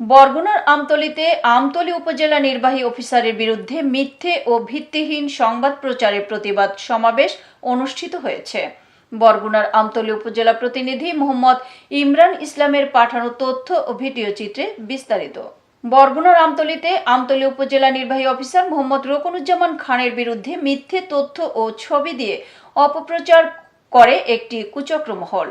বরগুনার আমতলীতে আমতলী উপজেলা নির্বাহী অফিসারের বিরুদ্ধে মিথ্যে ও ভিত্তিহীন সংবাদ প্রচারের প্রতিবাদ সমাবেশ অনুষ্ঠিত হয়েছে। বরগুনার আমতলী উপজেলা প্রতিনিধি মোহাম্মদ ইমরান ইসলামের পাঠানো তথ্য ও ভিডিও চিত্রে বিস্তারিত। বরগুনার আমতলীতে আমতলী উপজেলা নির্বাহী অফিসার মোহাম্মদ রোকনুজ্জামান খানের বিরুদ্ধে মিথ্যে তথ্য ও ছবি দিয়ে অপপ্রচার করে একটি কুচক্র মহল।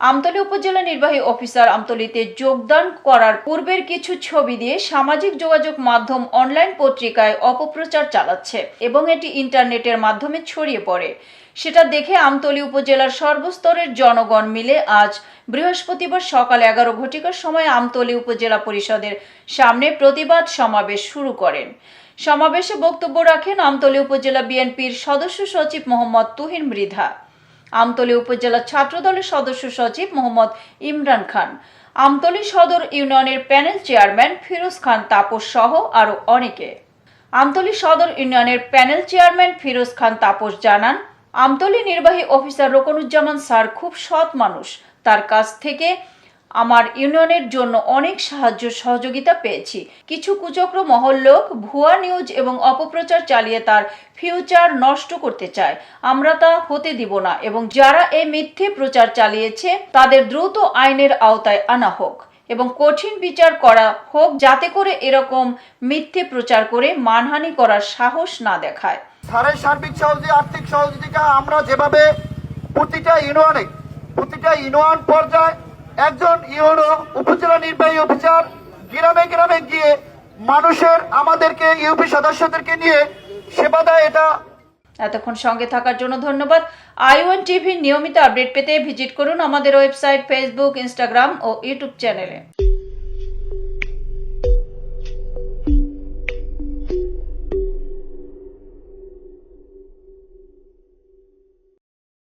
আমতলী উপজেলা নির্বাহী অফিসার আমতলীতে যোগদান করার পূর্বের কিছু ছবি দিয়ে সামাজিক যোগাযোগ মাধ্যম অনলাইন পত্রিকায় অপপ্রচার চালাচ্ছে এবং এটি ইন্টারনেটের মাধ্যমে ছড়িয়ে পড়ে। সেটা দেখে আমতলী উপজেলার সর্বস্তরের জনগণ মিলে আজ বৃহস্পতিবার সকাল এগারো ঘটিকার সময় আমতলী উপজেলা পরিষদের সামনে প্রতিবাদ সমাবেশ শুরু করেন। সমাবেশে বক্তব্য রাখেন আমতলী উপজেলা বিএনপির সদস্য সচিব মোহাম্মদ তুহিন মৃধা। আমতলী উপজেলা ছাত্রদলের সদস্য সচিব মোহাম্মদ ইমরান খান। আমতলী সদর ইউনিয়নের প্যানেল চেয়ারম্যান ফিরোজ খান তাপস সহ আরও অনেকে। আমতলী সদর ইউনিয়নের প্যানেল চেয়ারম্যান ফিরোজ খান তাপস জানান, আমতলী নির্বাহী অফিসার রোকনুজ্জামান স্যার খুব সৎ মানুষ। তার কাছ থেকে আমার ইউনিয়নের জন্য অনেক সাহায্য সহযোগিতা পেয়েছি। কিছু কুচক্র মহল লোক ভুয়া নিউজ এবং অপপ্রচার চালিয়ে তার ফিউচার নষ্ট করতে চায়। আমরা তা হতে দিব না এবং যারা এই মিথ্যে প্রচার চালিয়েছে, তাদের দ্রুত আইনের আওতায় আনা হোক এবং কঠিন বিচার করা হোক যাতে করে এরকম মিথ্যে প্রচার করে মানহানি করার সাহস না দেখায়। স্যারের সার্বিক সহযোগী আর্থিক সহযোগিতা আমরা যেভাবে প্রতিটা ইউনিয়নে, প্রতিটা ইউনিয়ন পর্যায়ে একজন ইউনো উপজেলা নির্বাহী অফিসার গ্রামে গ্রামে গিয়ে মানুষের, আমাদেরকে, ইউপি সদস্যদেরকে নিয়ে সেবা দেয় এটা। এতক্ষণ সঙ্গে থাকার জন্য ধন্যবাদ। আই ওয়ান টিভির নিয়মিত আপডেট পেতে ভিজিট করুন আমাদের ওয়েবসাইট, ফেসবুক, ইনস্টাগ্রাম ও ইউটিউব চ্যানেলে।